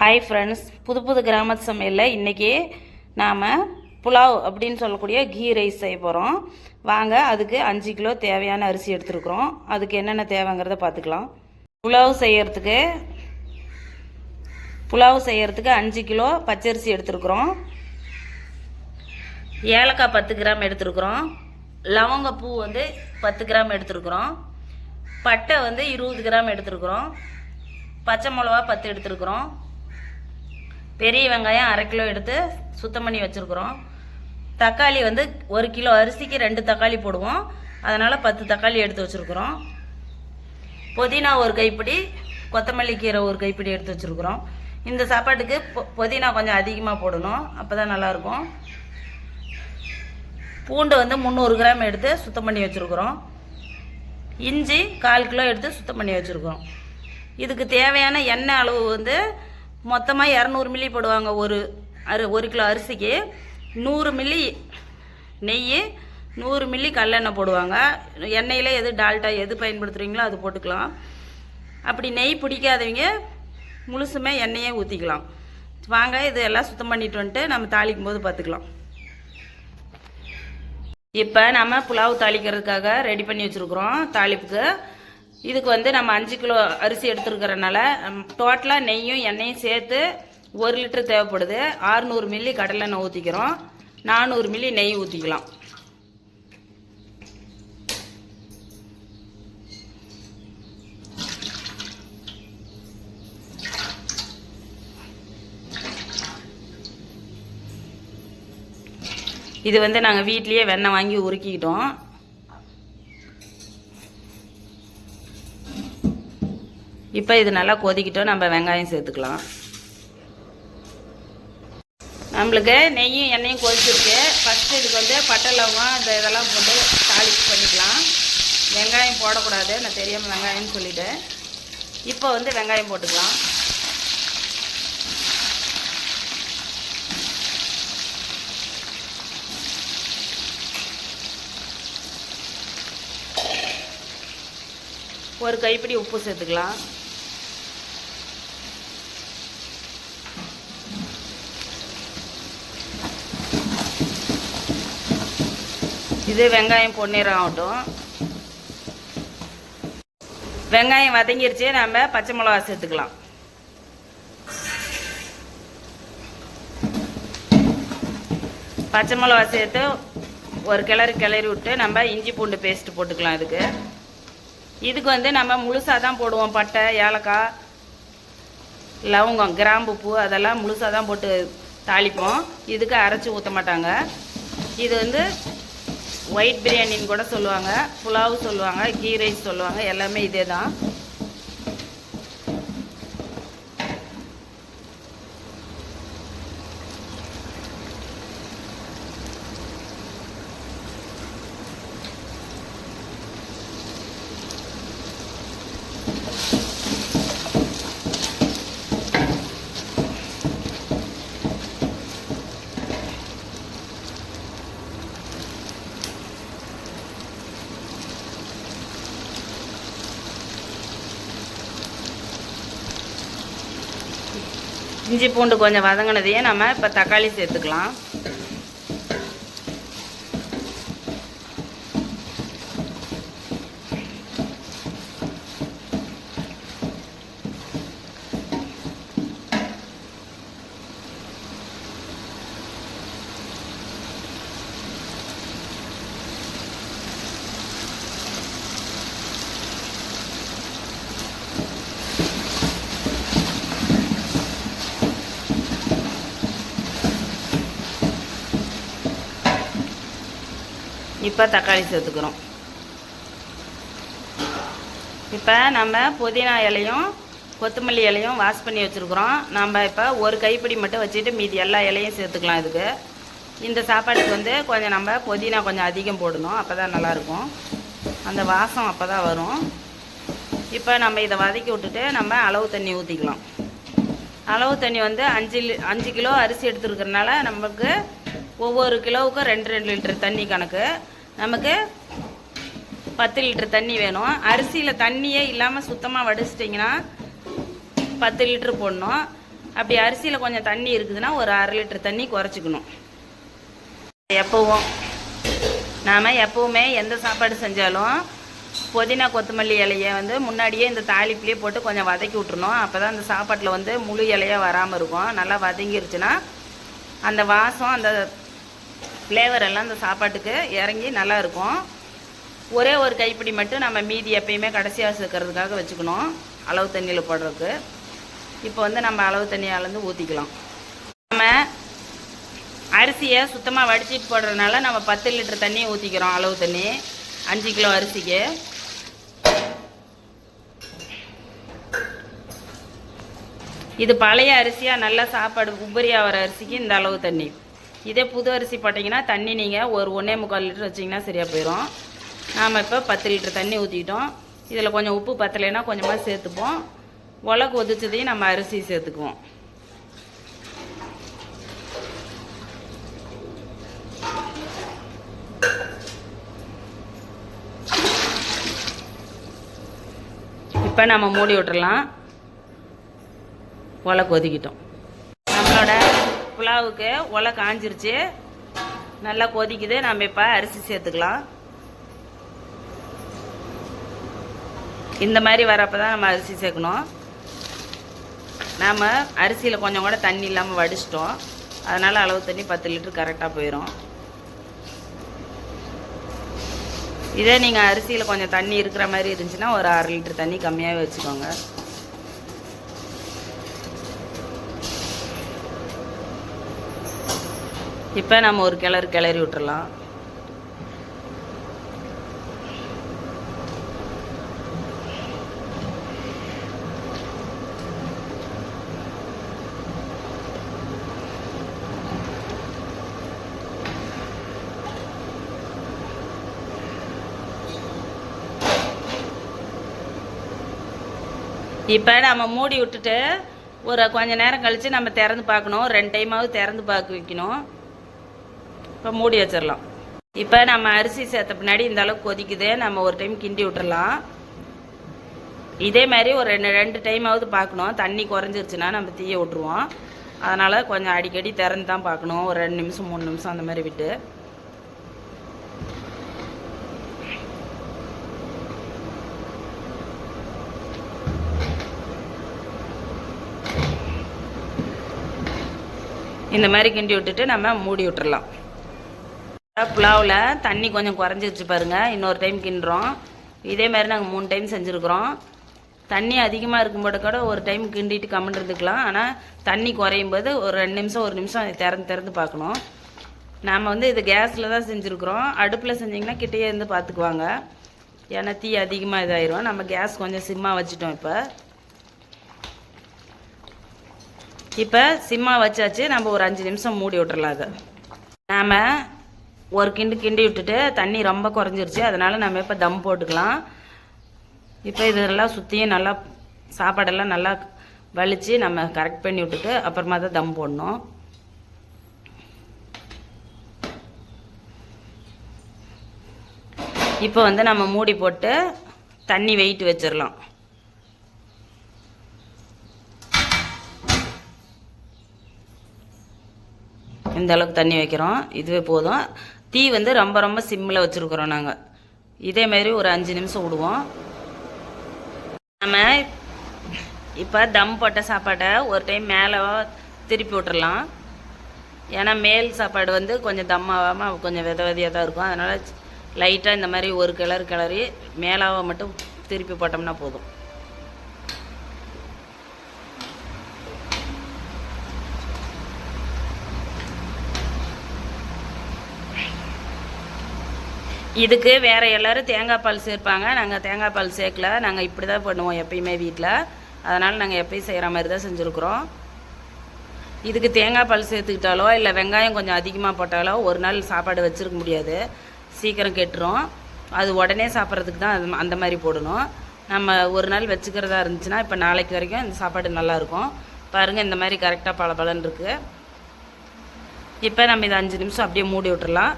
Hi friends புது புது கிராமத்து சமையலில் இன்றைக்கி நாம் புலாவ் அப்படின்னு சொல்லக்கூடிய கீ ரைஸ் செய்ய போகிறோம் வாங்க அதுக்கு அஞ்சு கிலோ தேவையான அரிசி எடுத்துருக்குறோம். அதுக்கு என்னென்ன தேவைங்கிறத பார்த்துக்கலாம். புலாவ் செய்யறதுக்கு புலாவ் செய்கிறதுக்கு அஞ்சு கிலோ பச்சரிசி எடுத்துருக்குறோம். ஏலக்காய் பத்து கிராம் எடுத்துருக்குறோம். லவங்கப்பூ வந்து பத்து கிராம் எடுத்துருக்குறோம். பட்டை வந்து இருபது கிராம் எடுத்துருக்குறோம். பச்சை மிளகா பத்து எடுத்துருக்குறோம். பெரிய வெங்காயம் அரை கிலோ எடுத்து சுத்தம் பண்ணி வச்சுருக்குறோம். தக்காளி வந்து ஒரு கிலோ அரிசிக்கு ரெண்டு தக்காளி போடுவோம். அதனால் பத்து தக்காளி எடுத்து வச்சுருக்குறோம். புதினா ஒரு கைப்பிடி கொத்தமல்லி கீரை ஒரு கைப்பிடி எடுத்து வச்சுருக்குறோம். இந்த சாப்பாட்டுக்கு பொ- புதினா கொஞ்சம் அதிகமாக போடணும். அப்போ தான் நல்லாயிருக்கும். பூண்டு வந்து முந்நூறு கிராம் எடுத்து சுத்தம் பண்ணி வச்சுருக்குறோம். இஞ்சி கால் கிலோ எடுத்து சுத்தம் பண்ணி வச்சுருக்கோம் இதுக்கு தேவையான எண்ணெய் அளவு வந்து மொத்தமாக இரநூறு மில்லி போடுவாங்க ஒரு அரு ஒரு கிலோ அரிசிக்கு. நூறு மில்லி நெய் நூறு மில்லி கல்லெண்ணெய் போடுவாங்க. எண்ணெயில் எது டால்டா எது பயன்படுத்துகிறீங்களோ அது போட்டுக்கலாம். அப்படி நெய் பிடிக்காதவங்க முழுசுமே எண்ணெயே ஊற்றிக்கலாம் வாங்க இது எல்லாம் சுத்தம் பண்ணிட்டு வந்துட்டு நம்ம தாளிக்கும் போது பார்த்துக்கலாம் இப்போ நம்ம புலாவ் தாளிக்கிறதுக்காக ரெடி பண்ணி வச்சுருக்குறோம் தாளிப்புக்கு. இதுக்கு வந்து நம்ம அஞ்சு கிலோ அரிசி எடுத்துருக்கிறனால டோட்டலாக நெய்யும் எண்ணெயும் சேர்த்து ஒரு லிட்டர் தேவைப்படுது. 600 மில்லி கடலெண்ணெய் ஊற்றிக்கிறோம் நானூறு மில்லி நெய் ஊற்றிக்கலாம் இது வந்து நாங்கள் வீட்லேயே வெண்ணெய் வாங்கி உருக்கிக்கிட்டோம். இப்போ இது நல்லா கொதிக்கிட்டோம். நம்ம வெங்காயம் சேர்த்துக்கலாம். நம்மளுக்கு நெய்யும் எண்ணெயும் கொதிச்சிருக்கு. ஃபஸ்ட்டு இதுக்கு வந்து பட்டை லவங்கம் இந்த இதெல்லாம் போட்டு தாளிப்பு பண்ணிக்கலாம். வெங்காயம் போடக்கூடாது. நான் தெரியாமல் வெங்காயம்னு சொல்லிவிட்டேன் இப்போ வந்து வெங்காயம் போட்டுக்கலாம். ஒரு கைப்பிடி உப்பு சேர்த்துக்கலாம். இது வெங்காயம் பொன்னிறம் ஆகட்டும் வெங்காயம் வதங்கிருச்சு நம்ம பச்சை மிளகா சேர்த்துக்கலாம். பச்சை மிளகா சேர்த்து ஒரு கிளறி கிளறி விட்டு நம்ம இஞ்சி பூண்டு பேஸ்ட் போட்டுக்கலாம் இதுக்கு. இதுக்கு வந்து நம்ம முழுசாக தான் போடுவோம் பட்டை ஏலக்காய் லவங்கம் கிராம்பு பூ அதெல்லாம் முழுசாக தான் போட்டு தாளிப்போம். இதுக்கு அரைச்சி ஊற்ற மாட்டாங்க. இது வந்து ஒயிட் பிரியாணின்னு கூட சொல்லுவாங்க புலாவ் சொல்லுவாங்க கீ ரைஸ் சொல்லுவாங்க எல்லாமே இதே தான் இஞ்சி பூண்டு கொஞ்சம் வதங்கினதையே நம்ம இப்போ தக்காளி சேர்த்துக்கலாம். இப்போ தக்காளி சேர்த்துக்கிறோம். இப்போ நம்ம புதினா இலையும் கொத்தமல்லி இலையும் வாஷ் பண்ணி வச்சுருக்குறோம். நம்ம இப்போ ஒரு கைப்பிடி மட்டும் வச்சுட்டு மீதி எல்லா இலையும் சேர்த்துக்கலாம் இதுக்கு. இந்த சாப்பாட்டுக்கு வந்து கொஞ்சம் நம்ம புதினா கொஞ்சம் அதிகம் போடணும். அப்போ தான் நல்லாயிருக்கும் அந்த வாசம் அப்போ தான் வரும். இப்போ நம்ம இதை வதக்கி விட்டுட்டு நம்ம அளவு தண்ணி ஊற்றிக்கலாம் அளவு தண்ணி வந்து அஞ்சு அஞ்சு கிலோ அரிசி எடுத்துருக்கறனால நமக்கு ஒவ்வொரு கிலோவுக்கும் ரெண்டு ரெண்டு லிட்டர் தண்ணி கணக்கு. நமக்கு பத்து லிட்டர் தண்ணி வேணும். அரிசியில் தண்ணியே இல்லாமல் சுத்தமாக வடிச்சிட்டிங்கன்னா பத்து லிட்டர் போடணும். அப்படி அரிசியில் கொஞ்சம் தண்ணி இருக்குதுன்னா ஒரு அரை லிட்டர் தண்ணி குறைச்சிக்கணும். எப்போவும் நாம் எப்போவுமே எந்த சாப்பாடு செஞ்சாலும் புதினா கொத்தமல்லி இலையை வந்து முன்னாடியே இந்த தாளிப்புலேயே போட்டு கொஞ்சம் வதக்கி விட்டுருணும் அப்போ தான் அந்த சாப்பாட்டில் வந்து முழு இலையாக வராமல் இருக்கும். நல்லா வதங்கிருச்சுன்னா அந்த வாசம் அந்த ஃப்ளேவர் எல்லாம் அந்த சாப்பாட்டுக்கு இறங்கி நல்லா இருக்கும். ஒரே ஒரு கைப்பிடி மட்டும் நம்ம மீதி எப்பயுமே கடைசியாக சேர்க்கறதுக்காக வச்சுக்கணும் அளவு தண்ணியில் போடுறதுக்கு. இப்போ வந்து நம்ம அளவு தண்ணியாலேருந்து ஊற்றிக்கலாம் நம்ம அரிசியை சுத்தமாக வடிச்சிட்டு போடுறதுனால நம்ம பத்து லிட்டர் தண்ணி ஊற்றிக்கிறோம் அளவு தண்ணி. அஞ்சு கிலோ அரிசிக்கு. இது பழைய அரிசியாக நல்லா சாப்பாடு உபரி வர அரிசிக்கு இந்த அளவு தண்ணி. இதே புது அரிசி போட்டிங்கன்னா தண்ணி நீங்கள் ஒரு ஒன்றே முக்கால் லிட்டர் வச்சிங்கன்னா சரியாக போயிடும் நாம் இப்போ பத்து லிட்டர் தண்ணி ஊற்றிக்கிட்டோம் இதில் கொஞ்சம் உப்பு பத்தலைன்னா கொஞ்சமாக சேர்த்துப்போம். உலக ஒதிச்சதையும் நம்ம அரிசி சேர்த்துக்குவோம். இப்போ நம்ம மூடி விட்டுறலாம். ஒலை கொதிக்கிட்டோம். நம்மளோட புலாவுக்கு ஒலை காஞ்சிருச்சு. நல்லா கொதிக்குது. நம்ம இப்போ அரிசி சேர்த்துக்கலாம். இந்த மாதிரி வரப்போ தான் நம்ம அரிசி சேர்க்கணும். நாம் அரிசியில் கொஞ்சம் கூட தண்ணி இல்லாமல் வடிச்சிட்டோம். அதனால் அளவு தண்ணி பத்து லிட்டர் கரெக்டாக போயிடும் இதே நீங்கள் அரிசியில் கொஞ்சம் தண்ணி இருக்கிற மாதிரி இருந்துச்சுன்னா ஒரு அரை லிட்டர் தண்ணி கம்மியாகவே வச்சுக்கோங்க. இப்போ நம்ம ஒரு கிளறு கிளறி விட்டுறலாம். இப்போ நம்ம மூடி விட்டுட்டு ஒரு கொஞ்ச நேரம் கழித்து நம்ம திறந்து பார்க்கணும். ரெண்டு டைமாவது திறந்து பார்க்க வைக்கணும். இப்போ மூடி வச்சிடலாம். இப்போ நம்ம அரிசி சேர்த்த பின்னாடி இந்த அளவுக்கு கொதிக்குது. நம்ம ஒரு டைம் கிண்டி விட்டுறலாம். இதே மாதிரி ஒரு ரெண்டு ரெண்டு டைமாவது பார்க்கணும். தண்ணி குறைஞ்சிருச்சுன்னா நம்ம தீய விட்ருவோம் அதனால் கொஞ்சம் அடிக்கடி திறந்து தான் பார்க்கணும். ஒரு ரெண்டு நிமிஷம் மூணு நிமிஷம் அந்த மாதிரி விட்டு. இந்த மாதிரி கிண்டி விட்டுட்டு நம்ம மூடி விட்டுறலாம். புலாவில் தண்ணி கொஞ்சம் குறைஞ்சிருச்சு பாருங்கள் இன்னொரு டைம் கிண்டுறோம். இதே மாதிரி நாங்கள் மூணு டைம் செஞ்சுருக்குறோம். தண்ணி அதிகமாக இருக்கும்போது கூட ஒரு டைம் கிண்டிட்டு கம்முன்னு இருந்துக்கலாம். ஆனால் தண்ணி குறையும் போது ஒரு ரெண்டு நிமிஷம் ஒரு நிமிஷம் திறந்து திறந்து பார்க்கணும். நாம் வந்து இது கேஸில் தான் செஞ்சுருக்குறோம். அடுப்பில் செஞ்சிங்கன்னா கிட்டேயே இருந்து பார்த்துக்குவாங்க. ஏன்னா தீ அதிகமாக இதாயிரும். நம்ம கேஸ் கொஞ்சம் சிம்மாக வச்சுட்டோம் இப்போ. இப்போ சிம்மா வச்சாச்சு. நம்ம ஒரு அஞ்சு நிமிஷம் மூடி விட்டுறலாம் அதை. நாம் ஒரு கிண்டு கிண்டி விட்டுட்டு தண்ணி ரொம்ப குறைஞ்சிருச்சு. அதனால் நம்ம இப்போ தம் போட்டுக்கலாம். இப்போ இதெல்லாம் சுற்றியும் நல்லா சாப்பாடெல்லாம் நல்லா வலித்து நம்ம கரெக்ட் பண்ணி விட்டுட்டு அப்புறமா தான் தம் போடணும். இப்போ வந்து நம்ம மூடி போட்டு தண்ணி வெயிட் வச்சிடலாம் இந்த அளவுக்கு தண்ணி வைக்கிறோம். இதுவே போதும். தீ வந்து ரொம்ப ரொம்ப சிம்மில் வச்சுருக்குறோம் நாங்கள் இதேமாரி ஒரு அஞ்சு நிமிஷம் விடுவோம். நம்ம இப்போ தம் போட்ட சாப்பாட்டை ஒரு டைம் மேலே திருப்பி விட்டுறலாம். ஏன்னா மேல் சாப்பாடு வந்து கொஞ்சம் தம் ஆகாமல் கொஞ்சம் வித விதையாக தான் இருக்கும். அதனால் லைட்டாக இந்த மாதிரி ஒரு கிளறு கிளறி மேலாவை மட்டும் திருப்பி போட்டோம்னா போதும். இதுக்கு வேறு எல்லோரும் தேங்காய் பால் சேர்ப்பாங்க. நாங்கள் தேங்காய் பால் சேர்க்கல. நாங்கள் இப்படி தான் பண்ணுவோம் எப்பயுமே வீட்டில் அதனால் நாங்கள் எப்பயும் செய்கிற மாதிரி தான் செஞ்சுருக்குறோம். இதுக்கு தேங்காய் பால் சேர்த்துக்கிட்டாலோ இல்லை வெங்காயம் கொஞ்சம் அதிகமாக போட்டாலோ ஒரு நாள் சாப்பாடு வச்சுருக்க முடியாது. சீக்கிரம் கெட்டுரும். அது உடனே சாப்பிட்றதுக்கு தான் அது அந்த மாதிரி போடணும். நம்ம ஒரு நாள் வச்சுக்கிறதா இருந்துச்சுன்னா இப்போ நாளைக்கு வரைக்கும் இந்த சாப்பாடு நல்லாயிருக்கும் பாருங்கள் இந்த மாதிரி கரெக்டாக பல பலன் இருக்குது இப்போ நம்ம இதை அஞ்சு நிமிஷம் அப்படியே மூடி விட்டுறலாம்.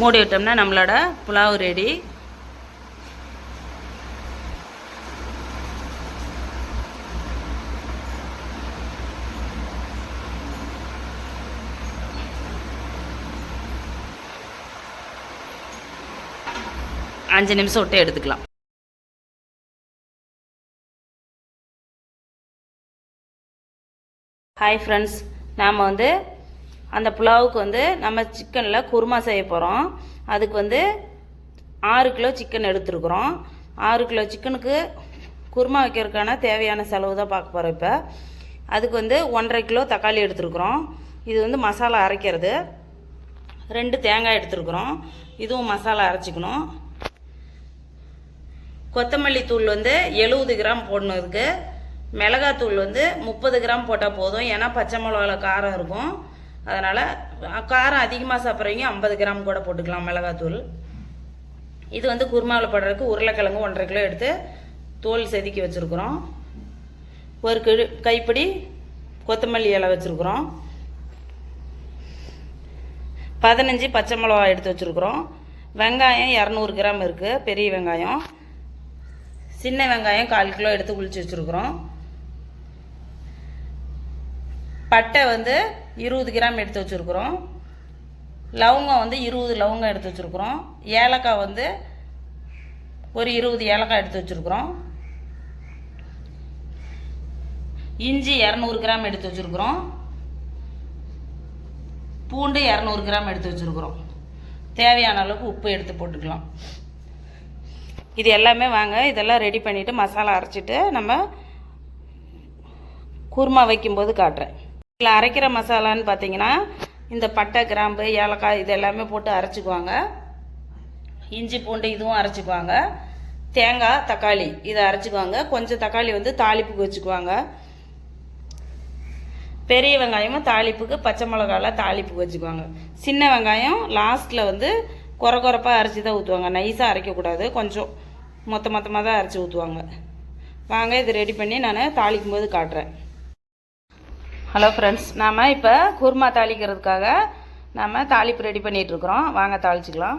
மூடி விட்டோம்னா நம்மளோட புலாவ் ரெடி. அஞ்சு நிமிஷம் விட்டு எடுத்துக்கலாம். ஹாய் ஃப்ரெண்ட்ஸ் நாம் வந்து அந்த புலாவுக்கு வந்து நம்ம சிக்கனில் குருமா செய்ய போகிறோம் அதுக்கு வந்து ஆறு கிலோ சிக்கன் எடுத்துருக்குறோம். ஆறு கிலோ சிக்கனுக்கு குருமா வைக்கிறதுக்கான தேவையான செலவு தான் பார்க்க போகிறோம் இப்போ. அதுக்கு வந்து ஒன்றரை கிலோ தக்காளி எடுத்துருக்குறோம். இது வந்து மசாலா அரைக்கிறது. ரெண்டு தேங்காய் எடுத்துருக்குறோம். இதுவும் மசாலா அரைச்சிக்கணும். கொத்தமல்லி தூள் வந்து எழுபது கிராம் போடணும் இருக்குது மிளகாத்தூள் வந்து முப்பது கிராம் போட்டால் போதும். ஏன்னா பச்சை மிளகாவில் காரம் இருக்கும். அதனால் காரம் அதிகமாக சாப்பிட்றவங்க ஐம்பது கிராம் கூட போட்டுக்கலாம் மிளகாத்தூள். இது வந்து குருமாவில் போடுறதுக்கு உருளைக்கிழங்கு ஒன்றரை கிலோ எடுத்து தோல் செதுக்கி வச்சுருக்குறோம். ஒரு கிழு கைப்பிடி கொத்தமல்லி இலை வச்சுருக்குறோம். பதினஞ்சு பச்சை மிளகா எடுத்து வச்சுருக்குறோம். வெங்காயம் இரநூறு கிராம் இருக்குது பெரிய வெங்காயம். சின்ன வெங்காயம் கால் கிலோ எடுத்து குளிச்சு வச்சுருக்குறோம். பட்டை வந்து இருபது கிராம் எடுத்து வச்சுருக்குறோம். லவங்கம் வந்து இருபது லவங்கம் எடுத்து வச்சுருக்குறோம். ஏலக்காய் வந்து ஒரு இருபது ஏலக்காய் எடுத்து வச்சுருக்குறோம். இஞ்சி இரநூறு கிராம் எடுத்து வச்சுருக்குறோம். பூண்டு இரநூறு கிராம் எடுத்து வச்சுருக்குறோம். தேவையான அளவுக்கு உப்பு எடுத்து போட்டுக்கலாம். இது எல்லாமே வாங்க இதெல்லாம் ரெடி பண்ணிவிட்டு மசாலா அரைச்சிட்டு நம்ம குருமா வைக்கும்போது காட்டுறேன். இதில் அரைக்கிற மசாலான்னு பார்த்தீங்கன்னா இந்த பட்டை கிராம்பு ஏலக்காய் இது எல்லாமே போட்டு அரைச்சிக்குவாங்க. இஞ்சி பூண்டு இதுவும் அரைச்சிக்குவாங்க. தேங்காய் தக்காளி இதை அரைச்சிக்குவாங்க. கொஞ்சம் தக்காளி வந்து தாளிப்புக்கு வச்சுக்குவாங்க. பெரிய வெங்காயமும் தாளிப்புக்கு பச்சை மிளகாலாம் தாளிப்புக்கு வச்சுக்குவாங்க. சின்ன வெங்காயம் லாஸ்ட்டில் வந்து குறை குறைப்பாக அரைச்சி தான் ஊற்றுவாங்க நைஸாக அரைக்கக்கூடாது. கொஞ்சம் மொத்த மொத்தமாக தான் அரைச்சி ஊற்றுவாங்க வாங்க இது ரெடி பண்ணி நான் தாளிக்கும் போது காட்டுறேன். ஹலோ ஃப்ரெண்ட்ஸ் நாம் இப்போ குருமா தாளிக்கிறதுக்காக நாம் தாளிப்பு ரெடி பண்ணிகிட்ருக்குறோம் வாங்க தாளிச்சிக்கலாம்.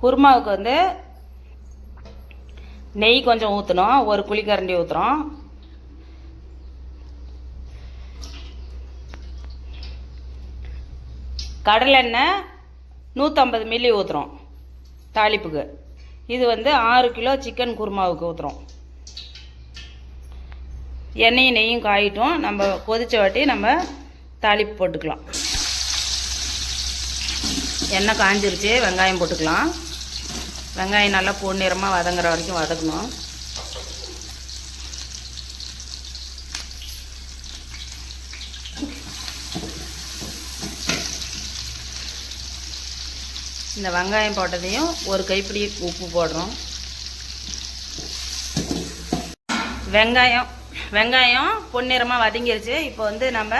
குருமாவுக்கு வந்து நெய் கொஞ்சம் ஊற்றணும் ஒரு குழிக்கரண்டி ஊற்றுறோம் கடலெண்ணெய் நூற்றம்பது மில்லி ஊற்றுறோம் தாளிப்புக்கு. இது வந்து ஆறு கிலோ சிக்கன் குருமாவுக்கு ஊற்றுறோம் எண்ணெயும் நெய்யும் காயிட்டும். நம்ம கொதிச்ச வாட்டி நம்ம தாளிப்பு போட்டுக்கலாம். எண்ணெய் காஞ்சிருச்சு வெங்காயம் போட்டுக்கலாம். வெங்காயம் நல்லா பொன்னிறமாக வதங்குற வரைக்கும் வதக்கணும். இந்த வெங்காயம் போட்டதையும் ஒரு கைப்பிடி உப்பு போடுறோம். வெங்காயம் வெங்காயம் பொன்னிறமாக வதங்கிருச்சு. இப்போ வந்து நம்ம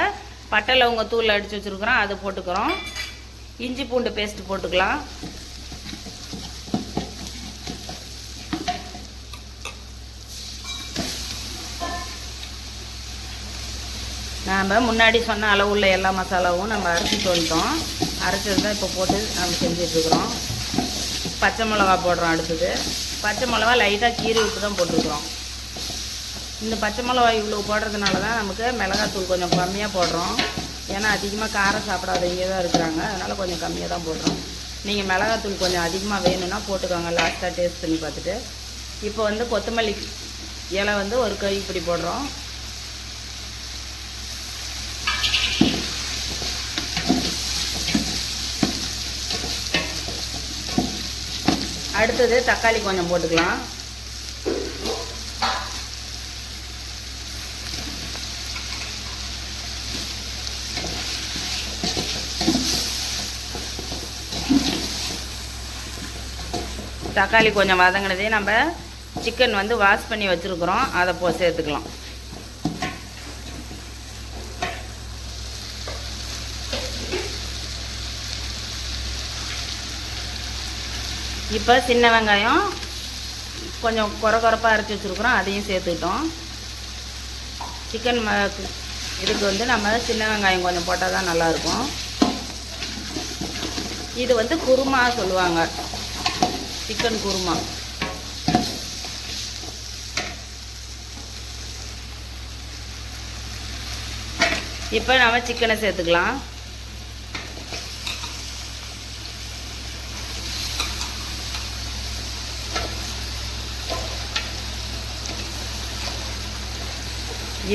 பட்டை லவங்க தூள் அடித்து வச்சுருக்குறோம். அதை போட்டுக்கிறோம். இஞ்சி பூண்டு பேஸ்ட் போட்டுக்கலாம். நாம் முன்னாடி சொன்ன அளவுள்ள எல்லா மசாலாவும் நம்ம அரைச்சிட்டு வந்துட்டோம். அரைச்சது தான் இப்போ போட்டு நம்ம செஞ்சிட்ருக்குறோம் பச்சை மிளகா போடுறோம் அடுத்தது. பச்சை மிளகா லைட்டாக கீரி விட்டு தான் போட்டுருக்குறோம் இந்த பச்சை மிளகா இவ்வளோ போடுறதுனால தான் நமக்கு மிளகாத்தூள் கொஞ்சம் கம்மியாக போடுறோம். ஏன்னா அதிகமாக காரம் சாப்பிடாதவங்க தான் இருக்கிறாங்க. அதனால் கொஞ்சம் கம்மியாக தான் போடுறோம். நீங்கள் மிளகாத்தூள் கொஞ்சம் அதிகமாக வேணும்னா போட்டுக்கோங்க. லாஸ்ட்டாக டேஸ்ட் பண்ணி பார்த்துட்டு. இப்போ வந்து கொத்தமல்லி இலை வந்து ஒரு கைப்பிடி போடுறோம். அடுத்தது தக்காளி கொஞ்சம் போட்டுக்கலாம். தக்காளி கொஞ்சம் வதங்கினதே நம்ம சிக்கன் வந்து வாஷ் பண்ணி வச்சுருக்குறோம். அதை போ சேர்த்துக்கலாம். இப்போ சின்ன வெங்காயம் கொஞ்சம் குறை குறைப்பாக அரைச்சி வச்சுருக்குறோம். அதையும் சேர்த்துக்கிட்டோம். சிக்கன் ம இதுக்கு வந்து நம்ம சின்ன வெங்காயம் கொஞ்சம் போட்டால் தான் நல்லாயிருக்கும் இது வந்து குருமா சொல்லுவாங்க. சிக்கன் குருமா. இப்போ நம்ம சிக்கனை சேர்த்துக்கலாம்.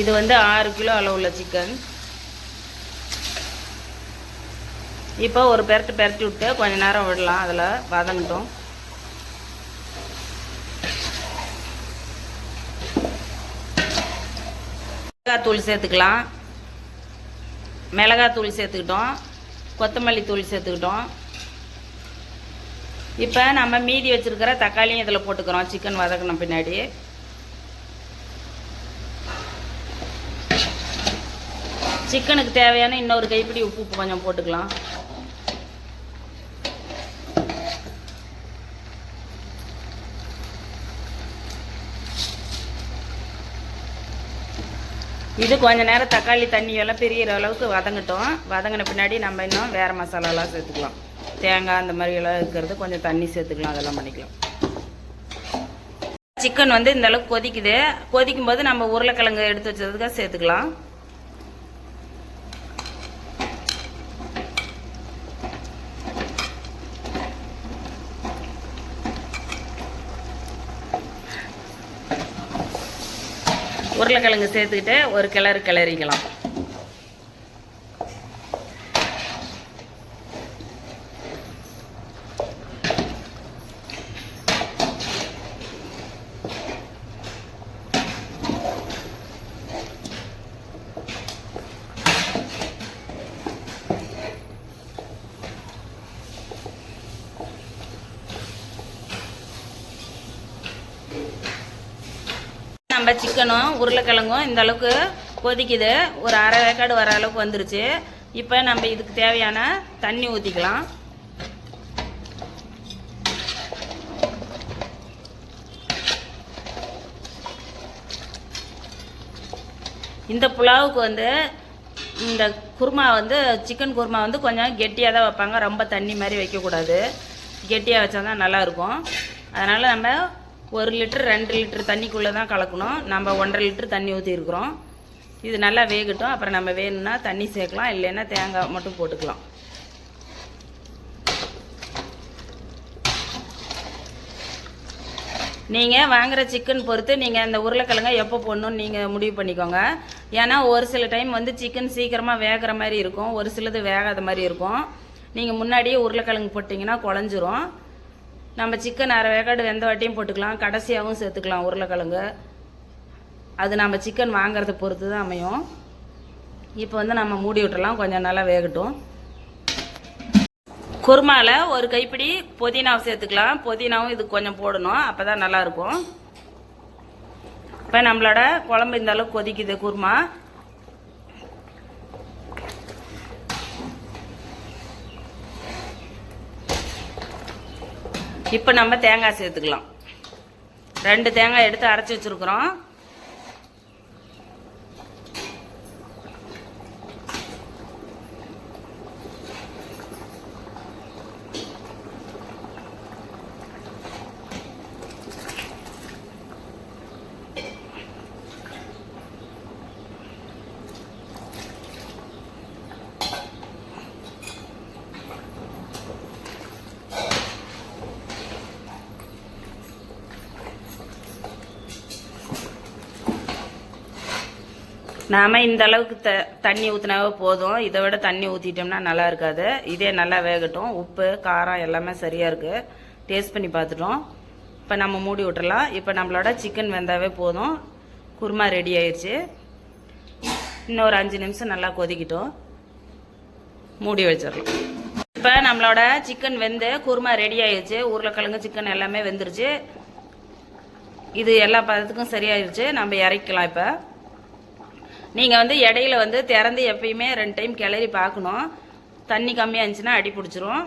இது வந்து ஆறு கிலோ அளவுள்ள சிக்கன். இப்போ ஒரு பெரட்டு பெரட்டி விட்டு கொஞ்ச நேரம் விடலாம் அதில் வதங்கட்டும். மிளகாத்தூள் சேர்த்துக்கலாம். மிளகாத்தூள் சேர்த்துக்கிட்டோம். கொத்தமல்லி தூள் சேர்த்துக்கிட்டோம். இப்போ நம்ம மீதி வச்சுருக்கிற தக்காளியும் இதில் போட்டுக்கிறோம். சிக்கன் வதக்கின பின்னாடி. சிக்கனுக்கு தேவையான இன்னொரு கைப்பிடி உப்பு கொஞ்சம் போட்டுக்கலாம். இது கொஞ்ச நேரம் தக்காளி தண்ணியெல்லாம் பெரியற அளவுக்கு வதங்கட்டும். வதங்கின பின்னாடி நம்ம இன்னும் வேறு மசாலாலாம் சேர்த்துக்கலாம். தேங்காய் அந்த மாதிரி எல்லாம் இருக்கிறது கொஞ்சம் தண்ணி சேர்த்துக்கலாம் அதெல்லாம் பண்ணிக்கலாம். சிக்கன் வந்து இந்த அளவுக்கு கொதிக்குது. கொதிக்கும் போது நம்ம உருளைக்கிழங்கு எடுத்து வச்சதுக்காக சேர்த்துக்கலாம். உருளைக்கிழங்கு சேர்த்துக்கிட்டு ஒரு கிளறு கிளறிக்கலாம். நம்ம சிக்கனும் உருளைக்கிழங்கும் இந்த அளவுக்கு கொதிக்குது. ஒரு அரை வேக்காடு வர அளவுக்கு வந்துருச்சு. இப்போ நம்ம இதுக்கு தேவையான தண்ணி ஊற்றிக்கலாம் இந்த புலாவுக்கு வந்து இந்த குருமா வந்து சிக்கன் குருமா வந்து கொஞ்சம் கெட்டியாக தான் வைப்பாங்க. ரொம்ப தண்ணி மாதிரி வைக்கக்கூடாது. கெட்டியாக வச்சா தான் நல்லாயிருக்கும் அதனால் நம்ம ஒரு லிட்டர் ரெண்டு லிட்டர் தண்ணிக்குள்ளே தான் கலக்கணும். நம்ம ஒன்றரை லிட்டர் தண்ணி ஊற்றிருக்குறோம் இது நல்லா வேகட்டும். அப்புறம் நம்ம வேணும்னா தண்ணி சேர்க்கலாம். இல்லைன்னா தேங்காய் மட்டும் போட்டுக்கலாம். நீங்கள் வாங்குகிற சிக்கன் பொறுத்து நீங்கள் அந்த உருளைக்கிழங்க எப்போ போடணும்னு நீங்கள் முடிவு பண்ணிக்கோங்க. ஏன்னா ஒரு சில டைம் வந்து சிக்கன் சீக்கிரமாக வேகிற மாதிரி இருக்கும். ஒரு சிலது வேகாத மாதிரி இருக்கும். நீங்கள் முன்னாடியே உருளைக்கிழங்கு போட்டிங்கன்னா குழஞ்சிரும். நம்ம சிக்கன் அரை வேக்காடு வெந்த வாட்டியும் போட்டுக்கலாம் கடைசியாகவும் சேர்த்துக்கலாம் உருளைக்கிழங்கு. அது நம்ம சிக்கன் வாங்கிறத பொறுத்து தான் அமையும். இப்போ வந்து நம்ம மூடி விட்டுறலாம் கொஞ்சம் நல்லா வேகட்டும். குருமாவில் ஒரு கைப்பிடி புதினாவை சேர்த்துக்கலாம். புதினாவும் இது கொஞ்சம் போடணும் அப்போ தான் நல்லாயிருக்கும் இப்போ நம்மளோட குழம்பு இந்த கொதிக்குது குருமா. இப்போ நம்ம தேங்காய் சேர்த்துக்கலாம். ரெண்டு தேங்காய் எடுத்து அரைச்சி வச்சுருக்குறோம். நாம் இந்த அளவுக்கு த தண்ணி ஊற்றினாவே போதும். இதை விட தண்ணி ஊற்றிட்டோம்னா நல்லா இருக்காது. இதே நல்லா வேகட்டும். உப்பு காரம் எல்லாமே சரியாக இருக்குது டேஸ்ட் பண்ணி பார்த்துட்டோம். இப்போ நம்ம மூடி விட்டுறலாம். இப்போ நம்மளோட சிக்கன் வெந்தாவே போதும். குருமா ரெடி ஆயிடுச்சு இன்னும் ஒரு அஞ்சு நிமிஷம் நல்லா கொதிக்கிட்டோம். மூடி வச்சிடலாம். இப்போ நம்மளோட சிக்கன் வெந்து குருமா ரெடி ஆயிடுச்சு உருளைக்கிழங்கு சிக்கன் எல்லாமே வெந்துருச்சு. இது எல்லா பதத்துக்கும் சரியாயிருச்சு. நம்ம இறக்கலாம் இப்போ. நீங்கள் வந்து இடையில வந்து திறந்து எப்பயுமே ரெண்டு டைம் கிளறி பார்க்கணும். தண்ணி கம்மியாக இருந்துச்சுன்னா அடி பிடிச்சிரும்.